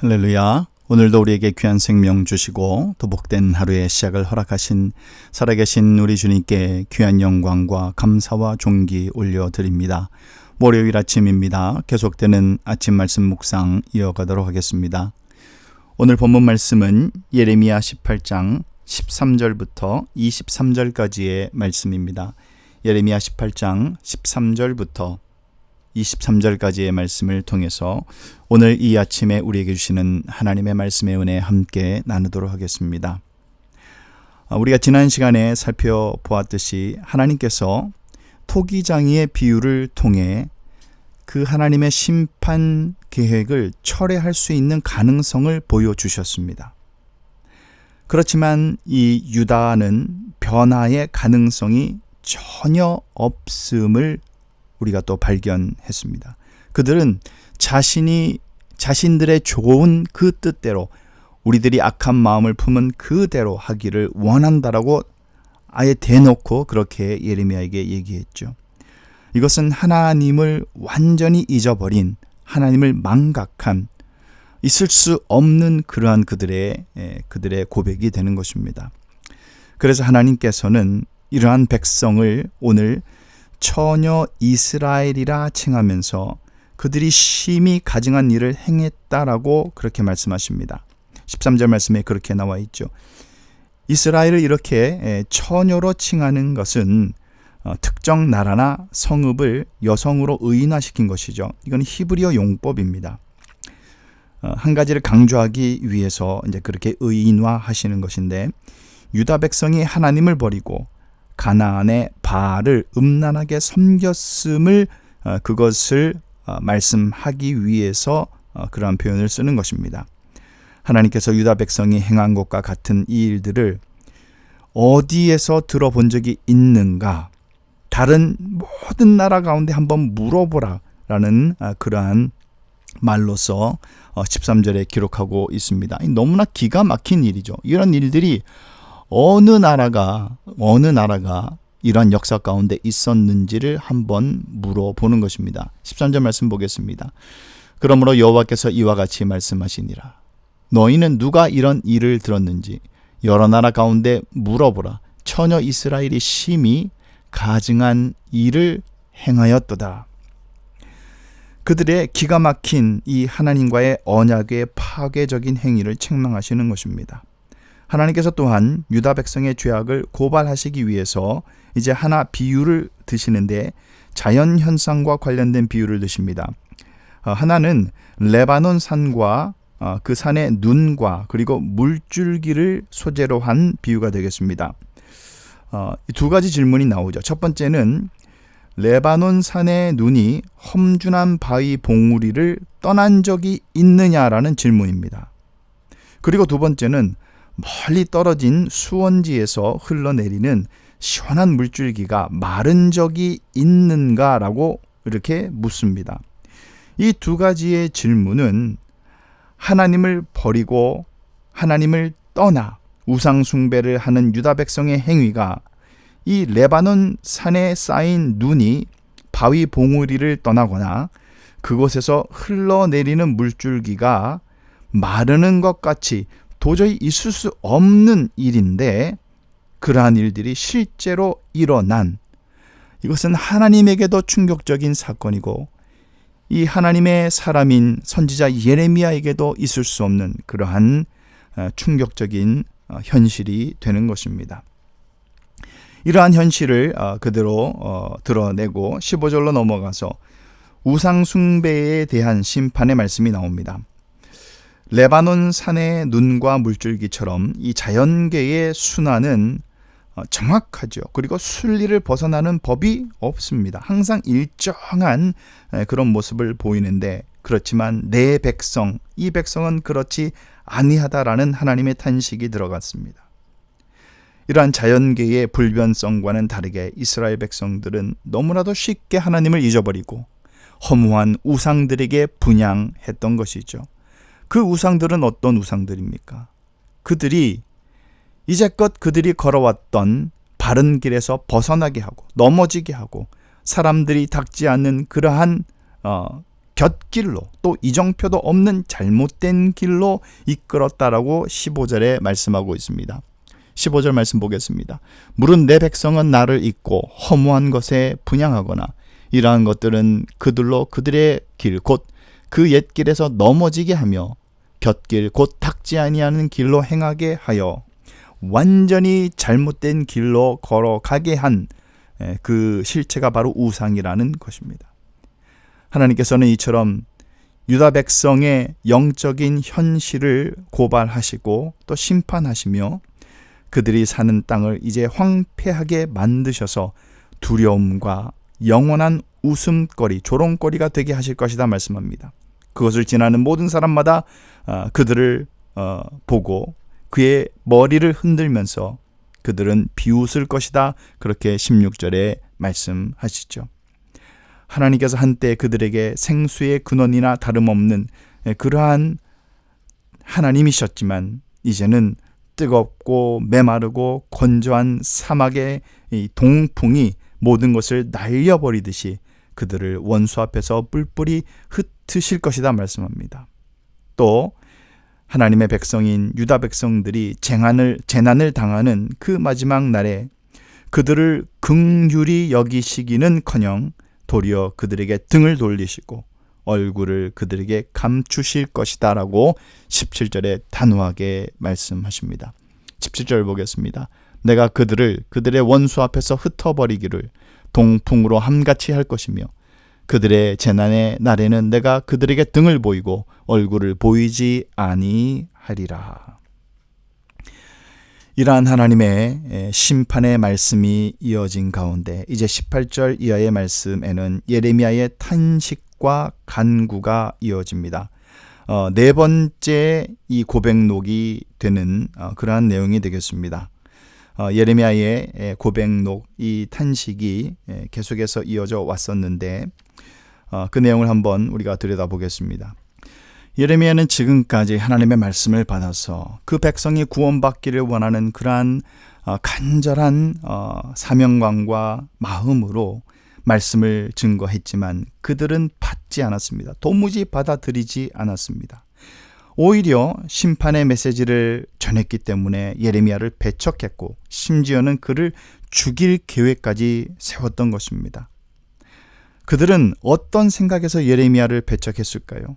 할렐루야. 오늘도 우리에게 귀한 생명 주시고 또 복된 하루의 시작을 허락하신 살아계신 우리 주님께 귀한 영광과 감사와 존귀 올려드립니다. 월요일 아침입니다. 계속되는 아침 말씀 묵상 이어가도록 하겠습니다. 오늘 본문 말씀은 예레미야 18장 13절부터 23절까지의 말씀입니다. 예레미야 18장 13절부터 23절까지의 말씀을 통해서 오늘 이 아침에 우리에게 주시는 하나님의 말씀의 은혜 함께 나누도록 하겠습니다. 아, 우리가 지난 시간에 살펴보았듯이 하나님께서 토기장이의 비유를 통해 그 하나님의 심판 계획을 철회할 수 있는 가능성을 보여주셨습니다. 그렇지만 이 유다는 변화의 가능성이 전혀 없음을 우리가 또 발견했습니다. 그들은 자신이 자신들의 좋은 그 뜻대로 우리들이 악한 마음을 품은 그대로 하기를 원한다라고 아예 대놓고 그렇게 예레미야에게 얘기했죠. 이것은 하나님을 완전히 잊어버린 하나님을 망각한 있을 수 없는 그러한 그들의 그들의 고백이 되는 것입니다. 그래서 하나님께서는 이러한 백성을 오늘 처녀 이스라엘이라 칭하면서 그들이 심히 가증한 일을 행했다라고 그렇게 말씀하십니다. 13절 말씀에 그렇게 나와 있죠. 이스라엘을 이렇게 처녀로 칭하는 것은 어, 특정 나라나 성읍을 여성으로 의인화시킨 것이죠. 이건 히브리어 용법입니다. 어, 한 가지를 강조하기 위해서 이제 그렇게 의인화하시는 것인데 유다 백성이 하나님을 버리고 가나안의 바알을 음란하게 섬겼음을 어, 그것을 어, 말씀하기 위해서 어, 그러한 표현을 쓰는 것입니다. 하나님께서 유다 백성이 행한 것과 같은 이 일들을 어디에서 들어본 적이 있는가? 다른 모든 나라 가운데 한번 물어보라. 라는 그러한 말로서 13절에 기록하고 있습니다. 너무나 기가 막힌 일이죠. 이런 일들이 어느 나라가 어느 나라가 이러한 역사 가운데 있었는지를 한번 물어보는 것입니다. 13절 말씀 보겠습니다. 그러므로 여호와께서 이와 같이 말씀하시니라. 너희는 누가 이런 일을 들었는지 여러 나라 가운데 물어보라. 처녀 이스라엘이 심히 가증한 일을 행하였도다. 그들의 기가 막힌 이 하나님과의 언약의 파괴적인 행위를 책망하시는 것입니다. 하나님께서 또한 유다 백성의 죄악을 고발하시기 위해서 이제 하나 비유를 드시는데 자연 현상과 관련된 비유를 드십니다. 어, 하나는 레바논 산과 어, 그 산의 눈과 그리고 물줄기를 소재로 한 비유가 되겠습니다. 어, 두 가지 질문이 나오죠. 첫 번째는 레바논 산의 눈이 험준한 바위 봉우리를 떠난 적이 있느냐라는 질문입니다. 그리고 두 번째는 멀리 떨어진 수원지에서 흘러내리는 시원한 물줄기가 마른 적이 있는가라고 이렇게 묻습니다. 이 두 가지의 질문은 하나님을 버리고 하나님을 떠나 우상숭배를 하는 유다 백성의 행위가 이 레바논 산에 쌓인 눈이 바위 봉우리를 떠나거나 그곳에서 흘러내리는 물줄기가 마르는 것 같이 도저히 있을 수 없는 일인데 그러한 일들이 실제로 일어난 이것은 하나님에게도 충격적인 사건이고 이 하나님의 사람인 선지자 예레미야에게도 있을 수 없는 그러한 어, 충격적인 어, 현실이 되는 것입니다. 이러한 현실을 어, 그대로 드러내고 15절로 넘어가서 우상숭배에 대한 심판의 말씀이 나옵니다. 레바논 산의 눈과 물줄기처럼 이 자연계의 순환은 어, 정확하죠. 그리고 순리를 벗어나는 법이 없습니다. 항상 일정한 그런 모습을 보이는데 그렇지만 내 백성, 이 백성은 그렇지 아니하다라는 하나님의 탄식이 들어갔습니다. 이러한 자연계의 불변성과는 다르게 이스라엘 백성들은 너무나도 쉽게 하나님을 잊어버리고 허무한 우상들에게 분양했던 것이죠. 그 우상들은 어떤 우상들입니까? 그들이 이제껏 그들이 걸어왔던 바른 길에서 벗어나게 하고 넘어지게 하고 사람들이 닦지 않는 그러한 어, 곁길로 또 이정표도 없는 잘못된 길로 이끌었다라고 15절에 말씀하고 있습니다. 15절 말씀 보겠습니다. 물은 내 백성은 나를 잊고 허무한 것에 분양하거나 이러한 것들은 그들로 그들의 길 곧 그 옛길에서 넘어지게 하며 곁길 곧 탁지 아니하는 길로 행하게 하여 완전히 잘못된 길로 걸어가게 한 그 실체가 바로 우상이라는 것입니다. 하나님께서는 이처럼 유다 백성의 영적인 현실을 고발하시고 또 심판하시며 그들이 사는 땅을 이제 황폐하게 만드셔서 두려움과 영원한 웃음거리, 조롱거리가 되게 하실 것이다 말씀합니다. 그것을 지나는 모든 사람마다 어, 그들을 어, 보고 그의 머리를 흔들면서 그들은 비웃을 것이다. 그렇게 16절에 말씀하시죠. 하나님께서 한때 그들에게 생수의 근원이나 다름없는 그러한 하나님이셨지만 이제는 뜨겁고 메마르고 건조한 사막의 동풍이 모든 것을 날려버리듯이 그들을 원수 앞에서 뿔뿔이 흩으실 것이다 말씀합니다. 또 하나님의 백성인 유다 백성들이 재난을 재난을 당하는 그 마지막 날에 그들을 긍휼히 여기시기는커녕 도리어 그들에게 등을 돌리시고 얼굴을 그들에게 감추실 것이다라고 17절에 단호하게 말씀하십니다. 17절 보겠습니다. 내가 그들을 그들의 원수 앞에서 흩어버리기를 동풍으로 함같이 할 것이며 그들의 재난의 날에는 내가 그들에게 등을 보이고 얼굴을 보이지 아니하리라. 이러한 하나님의 심판의 말씀이 이어진 가운데 이제 18절 이하의 말씀에는 예레미야의 탄식과 간구가 이어집니다. 어, 네 번째 이 고백록이 되는 어, 그러한 내용이 되겠습니다. 어, 예레미야의 고백록 이 탄식이 계속해서 이어져 왔었는데 어, 그 내용을 한번 우리가 들여다보겠습니다. 예레미야는 지금까지 하나님의 말씀을 받아서 그 백성이 구원받기를 원하는 그러한 어, 간절한 어, 사명감과 마음으로 말씀을 증거했지만 그들은 받지 않았습니다. 도무지 받아들이지 않았습니다. 오히려 심판의 메시지를 전했기 때문에 예레미야를 배척했고 심지어는 그를 죽일 계획까지 세웠던 것입니다. 그들은 어떤 생각에서 예레미야를 배척했을까요?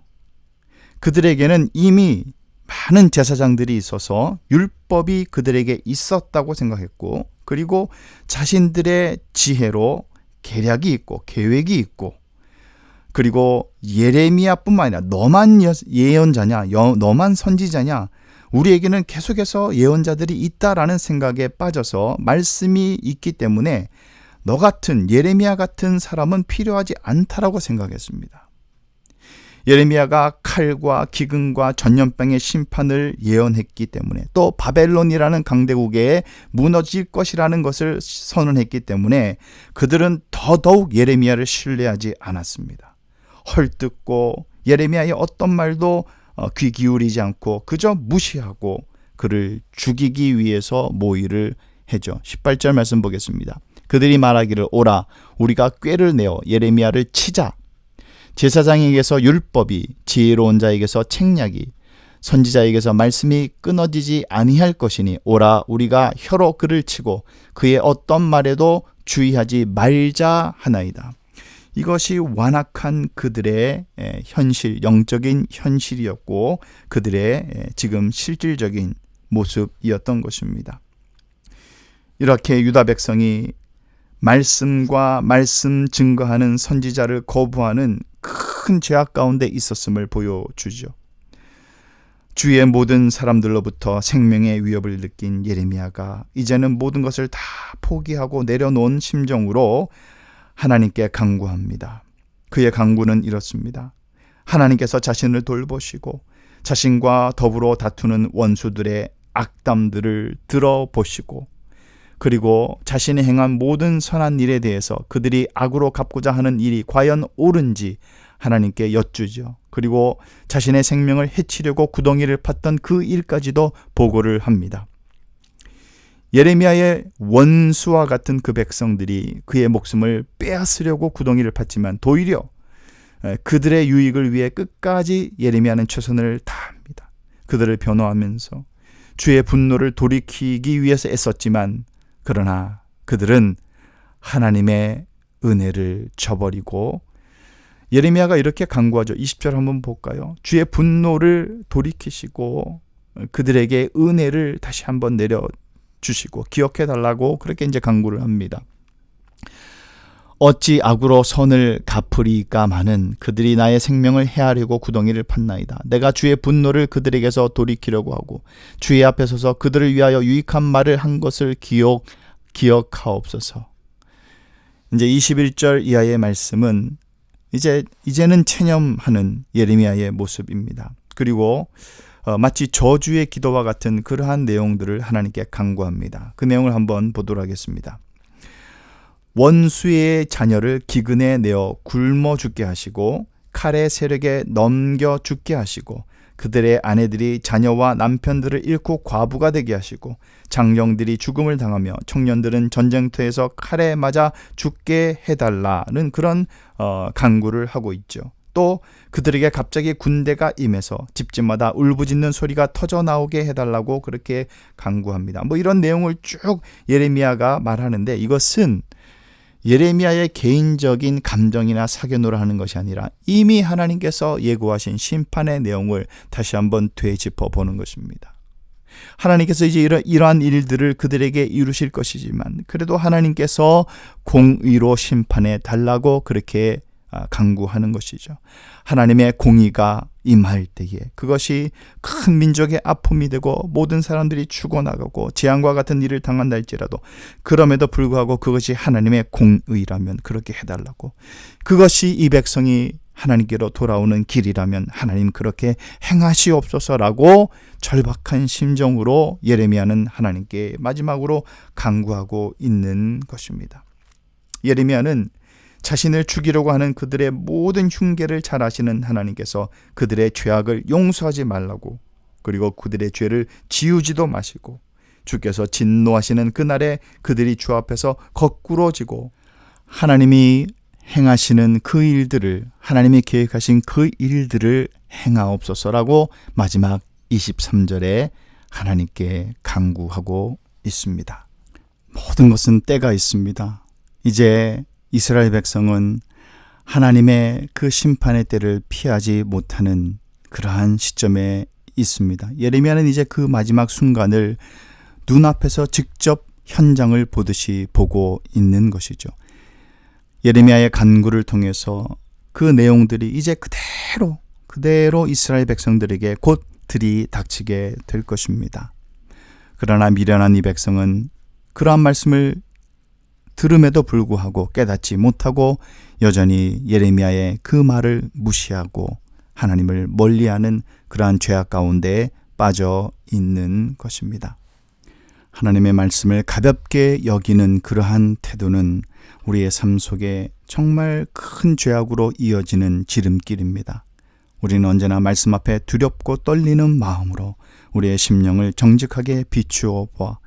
그들에게는 이미 많은 제사장들이 있어서 율법이 그들에게 있었다고 생각했고 그리고 자신들의 지혜로 계략이 있고 계획이 있고 그리고 예레미야뿐만 아니라 너만 예언자냐 너만 선지자냐 우리에게는 계속해서 예언자들이 있다라는 생각에 빠져서 말씀이 있기 때문에 너 같은 예레미야 같은 사람은 필요하지 않다라고 생각했습니다. 예레미야가 칼과 기근과 전염병의 심판을 예언했기 때문에 또 바벨론이라는 강대국에 무너질 것이라는 것을 선언했기 때문에 그들은 더더욱 예레미야를 신뢰하지 않았습니다. 헐뜯고 예레미야의 어떤 말도 어, 귀 기울이지 않고 그저 무시하고 그를 죽이기 위해서 모의를 해죠. 18절 말씀 보겠습니다. 그들이 말하기를 오라 우리가 꾀를 내어 예레미야를 치자 제사장에게서 율법이 지혜로운 자에게서 책략이 선지자에게서 말씀이 끊어지지 아니할 것이니 오라 우리가 혀로 그를 치고 그의 어떤 말에도 주의하지 말자 하나이다. 이것이 완악한 그들의 현실, 영적인 현실이었고 그들의 지금 실질적인 모습이었던 것입니다. 이렇게 유다 백성이 말씀과 말씀 증거하는 선지자를 거부하는 큰 죄악 가운데 있었음을 보여주죠. 주위의 모든 사람들로부터 생명의 위협을 느낀 예레미야가 이제는 모든 것을 다 포기하고 내려놓은 심정으로 하나님께 강구합니다. 그의 강구는 이렇습니다. 하나님께서 자신을 돌보시고 자신과 더불어 다투는 원수들의 악담들을 들어보시고 그리고 자신이 행한 모든 선한 일에 대해서 그들이 악으로 갚고자 하는 일이 과연 옳은지 하나님께 여쭈죠. 그리고 자신의 생명을 해치려고 구덩이를 팠던 그 일까지도 보고를 합니다. 예레미야의 원수와 같은 그 백성들이 그의 목숨을 빼앗으려고 구덩이를 팠지만 도리어 에, 그들의 유익을 위해 끝까지 예레미야는 최선을 다합니다. 그들을 변호하면서 주의 분노를 돌이키기 위해서 애썼지만 그러나 그들은 하나님의 은혜를 저버리고 예레미야가 이렇게 강구하죠. 20절 한번 볼까요? 주의 분노를 돌이키시고 그들에게 은혜를 다시 한번 내려 주시고 기억해 달라고 그렇게 이제 강구를 합니다. 어찌 악으로 선을 갚으리까마는 그들이 나의 생명을 해하려고 구덩이를 팠나이다. 내가 주의 분노를 그들에게서 돌이키려고 하고 주의 앞에 서서 그들을 위하여 유익한 말을 한 것을 기억 기억하옵소서. 이제 21절 이하의 말씀은 이제 이제는 체념하는 예레미야의 모습입니다. 그리고 어, 마치 저주의 기도와 같은 그러한 내용들을 하나님께 강구합니다. 그 내용을 한번 보도록 하겠습니다. 원수의 자녀를 기근에 내어 굶어 죽게 하시고 칼의 세력에 넘겨 죽게 하시고 그들의 아내들이 자녀와 남편들을 잃고 과부가 되게 하시고 장정들이 죽음을 당하며 청년들은 전쟁터에서 칼에 맞아 죽게 해달라는 그런 어, 강구를 하고 있죠. 또 그들에게 갑자기 군대가 임해서 집집마다 울부짖는 소리가 터져 나오게 해달라고 그렇게 강구합니다. 뭐 이런 내용을 쭉 예레미야가 말하는데 이것은 예레미야의 개인적인 감정이나 사견으로 하는 것이 아니라 이미 하나님께서 예고하신 심판의 내용을 다시 한번 되짚어 보는 것입니다. 하나님께서 이제 이러, 이러한 일들을 그들에게 이루실 것이지만 그래도 하나님께서 공의로 심판해 달라고 그렇게 아, 강구하는 것이죠. 하나님의 공의가 임할 때에 그것이 큰 민족의 아픔이 되고 모든 사람들이 죽어나가고 재앙과 같은 일을 당한다 할지라도 그럼에도 불구하고 그것이 하나님의 공의라면 그렇게 해달라고 그것이 이 백성이 하나님께로 돌아오는 길이라면 하나님 그렇게 행하시옵소서라고 절박한 심정으로 예레미야는 하나님께 마지막으로 강구하고 있는 것입니다. 예레미야는 자신을 죽이려고 하는 그들의 모든 흉계를 잘 아시는 하나님께서 그들의 죄악을 용서하지 말라고 그리고 그들의 죄를 지우지도 마시고 주께서 진노하시는 그날에 그들이 주 앞에서 거꾸로지고 하나님이 행하시는 그 일들을 하나님이 계획하신 그 일들을 행하옵소서라고 마지막 23절에 하나님께 강구하고 있습니다. 모든 것은 때가 있습니다. 이제 이스라엘 백성은 하나님의 그 심판의 때를 피하지 못하는 그러한 시점에 있습니다. 예레미야는 이제 그 마지막 순간을 눈앞에서 직접 현장을 보듯이 보고 있는 것이죠. 예레미야의 간구를 통해서 그 내용들이 이제 그대로 그대로 이스라엘 백성들에게 곧 들이 닥치게 될 것입니다. 그러나 미련한 이 백성은 그러한 말씀을 들음에도 불구하고 깨닫지 못하고 여전히 예레미야의 그 말을 무시하고 하나님을 멀리하는 그러한 죄악 가운데에 빠져 있는 것입니다. 하나님의 말씀을 가볍게 여기는 그러한 태도는 우리의 삶 속에 정말 큰 죄악으로 이어지는 지름길입니다. 우리는 언제나 말씀 앞에 두렵고 떨리는 마음으로 우리의 심령을 정직하게 비추어 보아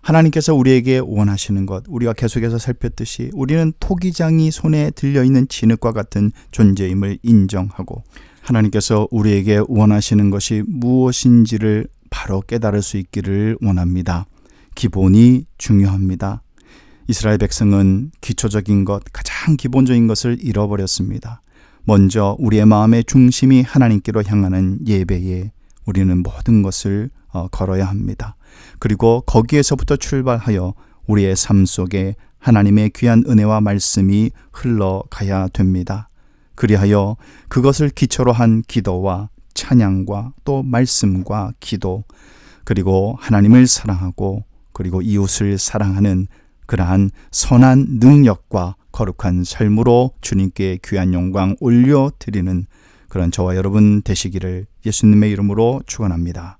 하나님께서 우리에게 원하시는 것, 우리가 계속해서 살폈듯이 우리는 토기장이 손에 들려있는 진흙과 같은 존재임을 인정하고 하나님께서 우리에게 원하시는 것이 무엇인지를 바로 깨달을 수 있기를 원합니다. 기본이 중요합니다. 이스라엘 백성은 기초적인 것, 가장 기본적인 것을 잃어버렸습니다. 먼저 우리의 마음의 중심이 하나님께로 향하는 예배에 우리는 모든 것을 어, 걸어야 합니다. 그리고 거기에서부터 출발하여 우리의 삶 속에 하나님의 귀한 은혜와 말씀이 흘러가야 됩니다. 그리하여 그것을 기초로 한 기도와 찬양과 또 말씀과 기도 그리고 하나님을 사랑하고 그리고 이웃을 사랑하는 그러한 선한 능력과 거룩한 삶으로 주님께 귀한 영광 올려 드리는 그런 저와 여러분 되시기를 예수님의 이름으로 축원합니다.